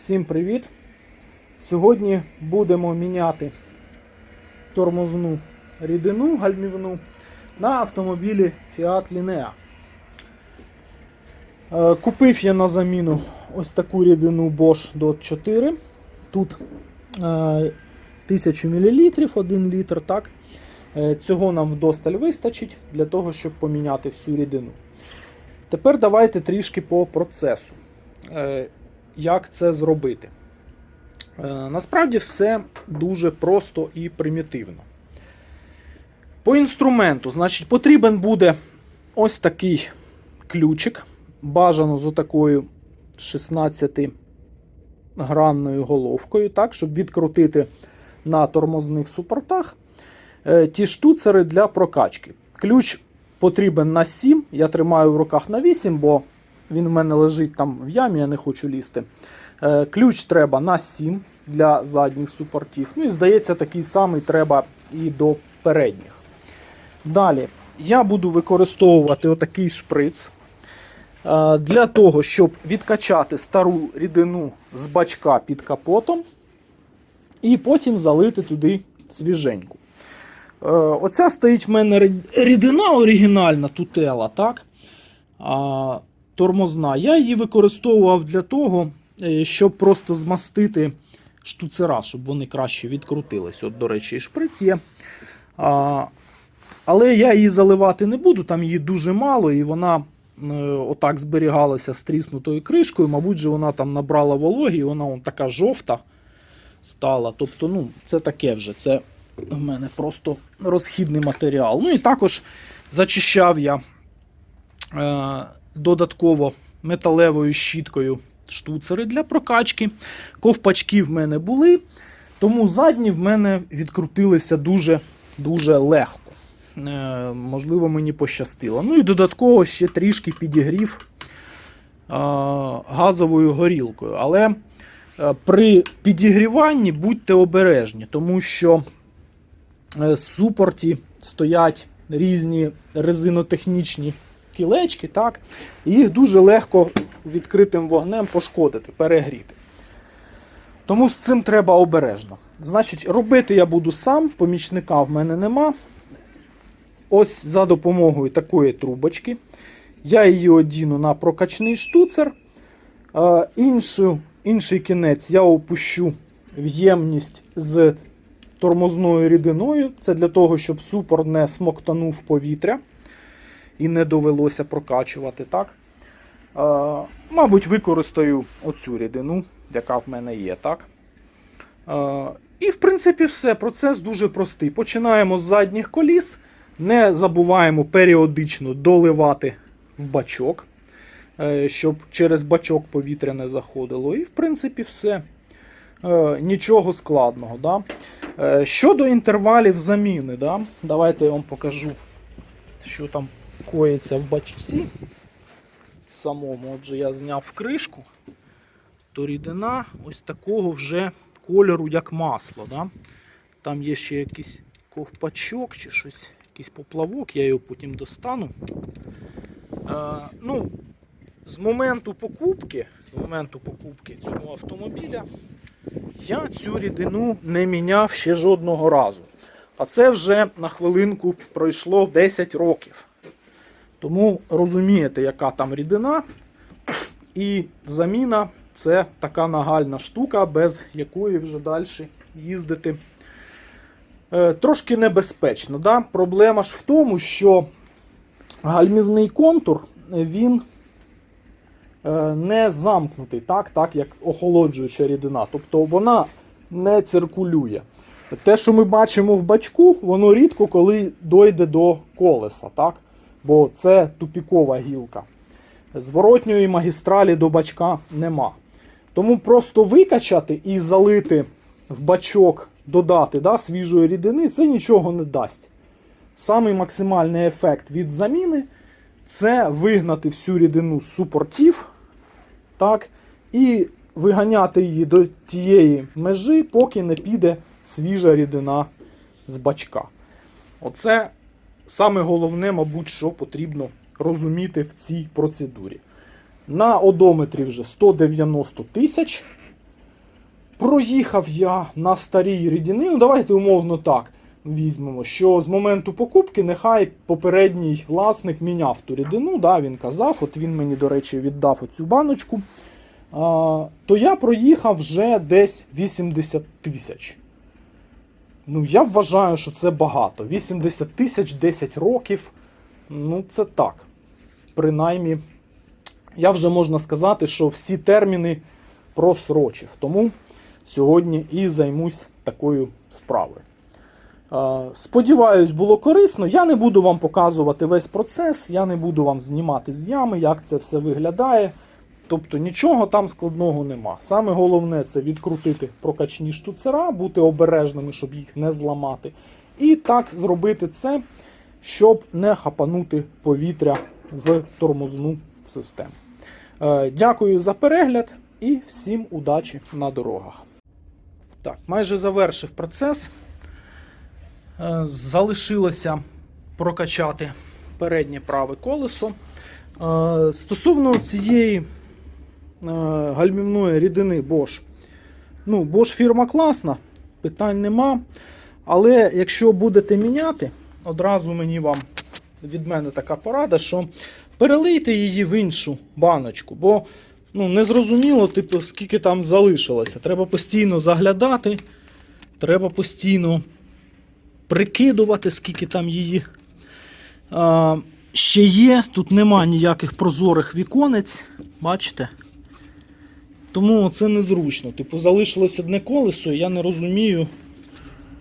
Всім привіт! Сьогодні будемо міняти тормозну рідину гальмівну на автомобілі Fiat Linea. Е, Купив я на заміну ось таку рідину Bosch DOT 4. Тут е, 1000 мл, 1 літр. Так? Е, Цього нам вдосталь вистачить для того, щоб поміняти всю рідину. Тепер давайте трішки по процесу. Як це зробити? Е, Насправді все дуже просто і примітивно. По інструменту, значить, потрібен буде ось такий ключик. Бажано з отакою 16-гранною головкою, так, щоб відкрутити на тормозних супортах е, ті штуцери для прокачки. Ключ потрібен на 7. Я тримаю в руках на 8, бо він в мене лежить там в ямі, я не хочу лізти. Е, Ключ треба на 7 для задніх супортів. Ну і здається, такий самий треба і до передніх. Далі я буду використовувати отакий шприц. е, Для того, щоб відкачати стару рідину з бачка під капотом, і потім залити туди свіженьку. Е, Оця стоїть в мене рідина оригінальна тутела, так? Тормозна. Я її використовував для того, е, щоб просто змастити штуцера, щоб вони краще відкрутились. От, до речі, і шприц є. А, але я її заливати не буду, там її дуже мало, і вона отак зберігалася з тріснутою кришкою. Мабуть, же вона там набрала вологі, і вона он така жовта стала. Тобто, ну, це таке вже. Це в мене просто розхідний матеріал. Ну і також зачищав я е, додатково металевою щіткою штуцери для прокачки. Ковпачки в мене були, тому задні в мене відкрутилися дуже, дуже легко. Е, можливо, мені пощастило. Ну і додатково ще трішки підігрів е, газовою горілкою. Але е, при підігріванні будьте обережні, тому що е, з супорті стоять різні резинотехнічні кілечки, так? і їх дуже легко відкритим вогнем пошкодити, перегріти. Тому з цим треба обережно. Значить, робити я буду сам, помічника в мене нема. Ось за допомогою такої трубочки. Я її одіну на прокачний штуцер. Е, іншу, інший кінець я опущу в ємність з тормозною рідиною. Це для того, щоб супор не смоктанув повітря і не довелося прокачувати. так? Е, мабуть, використаю оцю рідину, яка в мене є. так? Е, і, в принципі, все. Процес дуже простий. Починаємо з задніх коліс. Не забуваємо періодично доливати в бачок, е, щоб через бачок повітря не заходило. І, в принципі, все. Е, Нічого складного. Да? Е, Щодо інтервалів заміни, да? давайте я вам покажу, що там коїться в бачці самому. Отже, я зняв кришку, то рідина ось такого вже кольору, як масло. Да? Там є ще якийсь ковпачок чи щось, якийсь поплавок, я його потім достану. Е, ну, з моменту покупки, з моменту покупки цього автомобіля я цю рідину не міняв ще жодного разу. А це вже на хвилинку пройшло 10 років. Тому розумієте, яка там рідина. І заміна це така нагальна штука, без якої вже далі їздити е, трошки небезпечно. Да? Проблема ж в тому, що гальмівний контур він е, не замкнутий, так, так як охолоджуюча рідина. Тобто вона не циркулює. Те, що ми бачимо в бачку, воно рідко коли дойде до колеса, так? Бо це тупікова гілка. Зворотньої магістралі до бачка нема. Тому просто викачати і залити в бачок, додати да, свіжої рідини, це нічого не дасть. Самий максимальний ефект від заміни це вигнати всю рідину з супортів, так, і виганяти її до тієї межі, поки не піде свіжа рідина з бачка. Оце саме головне, мабуть, що потрібно розуміти в цій процедурі. На одометрі вже 190 тисяч. Проїхав я на старій рідіни. Ну, давайте умовно так візьмемо, що з моменту покупки нехай попередній власник міняв ту рідину. Да, він казав, от він мені, до речі, віддав оцю баночку. А, то я проїхав вже десь 80 тисяч. Ну, я вважаю, що це багато. 80 тисяч 10 років. Ну, це так. Принаймні, я вже можна сказати, що всі терміни просрочив. Тому сьогодні і займусь такою справою. Сподіваюсь, було корисно. Я не буду вам показувати весь процес, я не буду вам знімати з ями, як це все виглядає. Тобто нічого там складного нема. Саме головне це відкрутити прокачні штуцера, бути обережними, щоб їх не зламати. І так зробити це, щоб не хапанути повітря в тормозну систему. Е, Дякую за перегляд і всім удачі на дорогах. Так, майже завершив процес. Е, Залишилося прокачати переднє праве колесо. Е, Стосовно цієї гальмівної рідини Bosch. Ну, Bosch фірма класна, питань нема. Але якщо будете міняти, одразу мені вам від мене така порада, що перелийте її в іншу баночку, бо ну, не зрозуміло, типу, скільки там залишилося. Треба постійно заглядати, треба постійно прикидувати, скільки там її а, ще є. Тут нема ніяких прозорих віконець. Бачите? Тому це незручно. Типу, залишилось одне колесо, і я не розумію,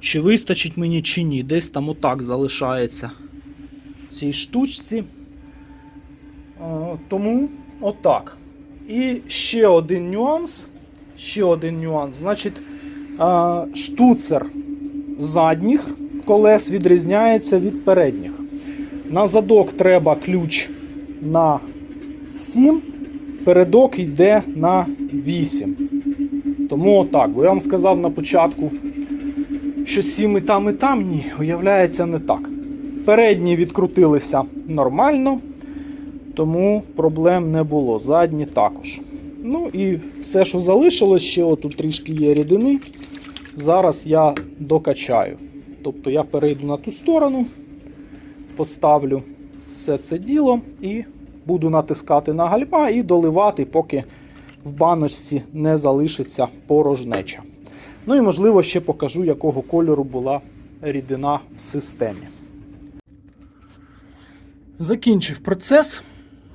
чи вистачить мені, чи ні. Десь там отак залишається цій штучці. А, тому отак. І ще один нюанс. Ще один нюанс. Значить, а, штуцер задніх колес відрізняється від передніх. На задок треба ключ на 7, передок йде на 8. Тому отак. Бо я вам сказав на початку, що 7 і там, і там ні, уявляється не так. Передні відкрутилися нормально, тому проблем не було. Задні також. Ну і все, що залишилось, ще отут трішки є рідини. Зараз я докачаю. Тобто я перейду на ту сторону, поставлю все це діло і буду натискати на гальма і доливати, поки в баночці не залишиться порожнеча. Ну і можливо ще покажу, якого кольору була рідина в системі. Закінчив процес.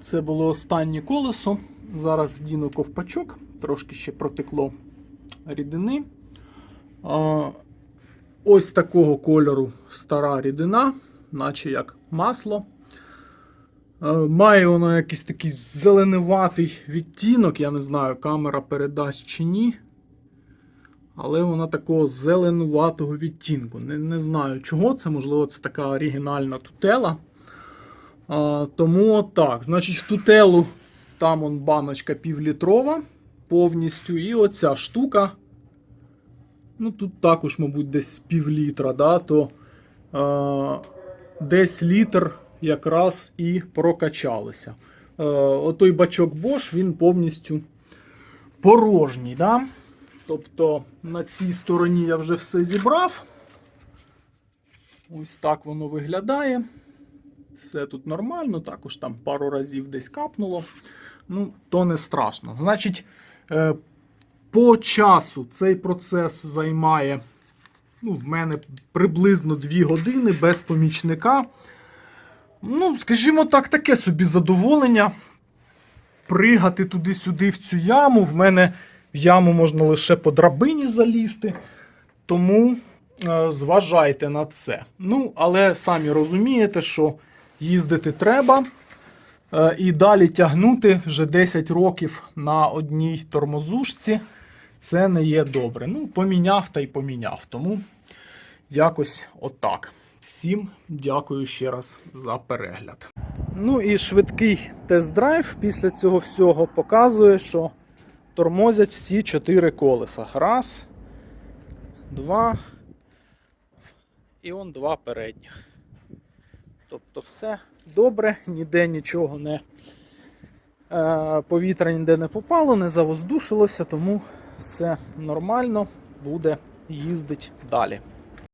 Це було останнє колесо. Зараз діну ковпачок, трошки ще протекло рідини. Ось такого кольору стара рідина, наче як масло. Е, Має воно якийсь такий зеленуватий відтінок, я не знаю, камера передасть чи ні. Але вона такого зеленуватого відтінку. Не, не знаю чого це, можливо, це така оригінальна тутела. А, тому отак. Значить, в тутелу там он баночка півлітрова повністю. І оця штука. Ну, тут також, мабуть, десь з пів літра, да, то е, десь літр якраз і прокачалися. Е, отой бачок Bosch, він повністю порожній. Да? Тобто на цій стороні я вже все зібрав. Ось так воно виглядає. Все тут нормально, також там пару разів десь капнуло. Ну, то не страшно. Значить, е, по часу цей процес займає ну, в мене приблизно 2 години без помічника. Ну, скажімо так, таке собі задоволення. Пригати туди-сюди в цю яму. В мене в яму можна лише по драбині залізти. Тому е, зважайте на це. Ну, але самі розумієте, що їздити треба. Е, і далі тягнути вже 10 років на одній тормозушці. Це не є добре. Ну, поміняв та й поміняв. Тому якось отак. Всім дякую ще раз за перегляд. Ну і швидкий тест-драйв після цього всього показує, що тормозять всі чотири колеса. Раз, два. І он два передніх. Тобто все добре, ніде нічого не е, повітря ніде не попало, не завоздушилося, тому все нормально, буде їздити далі.